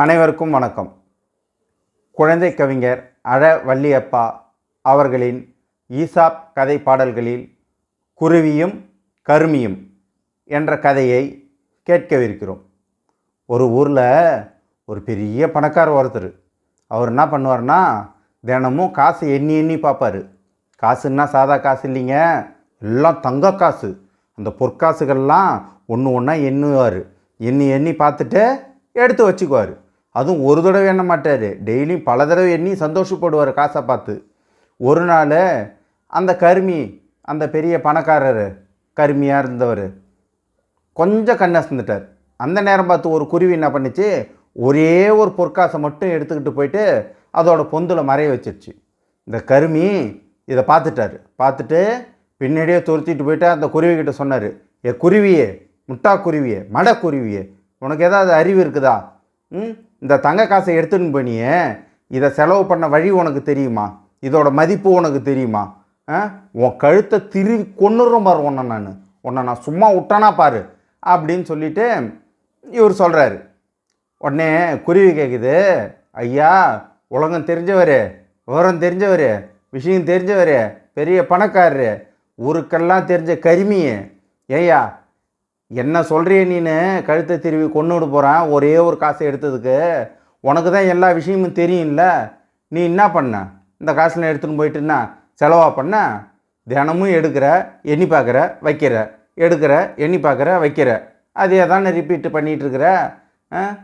அனைவருக்கும் வணக்கம். குழந்தை கவிஞர் அழ வள்ளியப்பா அவர்களின் ஈசாப் கதை பாடல்களில் குருவியும் கருமியும் என்ற கதையை கேட்கவிருக்கிறோம். ஒரு ஊரில் ஒரு பெரிய பணக்கார ஒருத்தர். அவர் என்ன பண்ணுவார்னா தினமும் காசு எண்ணி எண்ணி பார்ப்பார். காசுன்னா சாதா காசு இல்லைங்க எல்லாம் தங்க காசு. அந்த பொற்காசுகள்லாம் ஒன்று ஒன்றா எண்ணுவார். எண்ணி எண்ணி பார்த்துட்டு எடுத்து வச்சுக்குவார். அதுவும் ஒரு தடவை எண்ண மாட்டார். டெய்லியும் பல தடவை எண்ணி சந்தோஷப்படுவார் காசை பார்த்து. ஒரு நாள் அந்த கருமி அந்த பெரிய பணக்காரர் கருமியாக இருந்தவர் கொஞ்சம் கண்ணசந்துட்டார் அந்த நேரம் பார்த்து ஒரு குருவி என்ன பண்ணுச்சு? ஒரே ஒரு பொற்காசை மட்டும் எடுத்துக்கிட்டு போயிட்டு அதோட பொந்தில் மறைய வச்சிருச்சு. இந்த கருமி இதை பார்த்துட்டாரு. பார்த்துட்டு பின்னாடியே துரத்திட்டு போயிட்டு அந்த குருவிக்கிட்ட சொன்னார் ஏ குருவியே முட்டா குருவியே மட குருவியே உனக்கு ஏதாவது அறிவு இருக்குதா? இந்த தங்க காசை எடுத்துன்னு போனியே இதை செலவு பண்ண வழி உனக்கு தெரியுமா? இதோட மதிப்பு உனக்கு தெரியுமா? உன் கழுத்தை திருவி கொன்னுறோம் பாரு உன்னை நான். உன்னை நான் சும்மா விட்டானா பாரு அப்படின்னு சொல்லிட்டு இவர் சொல்கிறாரு உடனே குருவி கேட்குது ஐயா உலகம் தெரிஞ்சவர் விவரம் தெரிஞ்சவர் விஷயம் தெரிஞ்சவர் பெரிய பணக்காரரு ஊருக்கெல்லாம் தெரிஞ்ச கருமியே. ஏய்யா என்ன சொல்கிறிய நீனு? கழுத்தை திருவி கொண்டு விட போகிறான் ஒரே ஒரு காசை எடுத்ததுக்கு. உனக்கு தான் எல்லா விஷயமும் தெரியும்ல. நீ என்ன பண்ண? இந்த காசுலாம் எடுத்துன்னு போயிட்டுன்னா செலவாக பண்ண? தினமும் எடுக்கிற எண்ணி பார்க்குற வைக்கிற. எடுக்கிற எண்ணி பார்க்குற வைக்கிற. அதே தானே ரிப்பீட்டு பண்ணிகிட்ருக்குற. ஆ?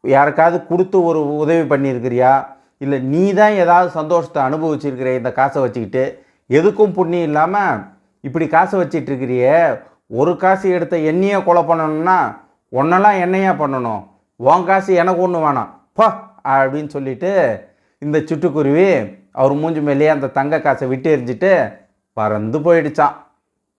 யாருக்காவது கொடுத்து ஒரு உதவி பண்ணியிருக்கிறியா? இல்லை நீ தான் ஏதாவது சந்தோஷத்தை அனுபவிச்சிருக்கிற இந்த காசை வச்சுக்கிட்டு. எதுக்கும் புண்ணியம் இல்லாமல் இப்படி காசை வச்சிட்ருக்கிறியே ஒரு காசு எடுத்த என்னையே கொலை பண்ணணும்னா ஒன்னெல்லாம் என்னையா பண்ணணும்? உன் காசு எனக்கு ஒன்று வேணாம். பா அப்படின்னு சொல்லிட்டு இந்த சிட்டுக்குருவி அவர் மூஞ்சி மேலேயே அந்த தங்க காசை விட்டு எரிஞ்சிட்டு பறந்து போயிடுச்சான்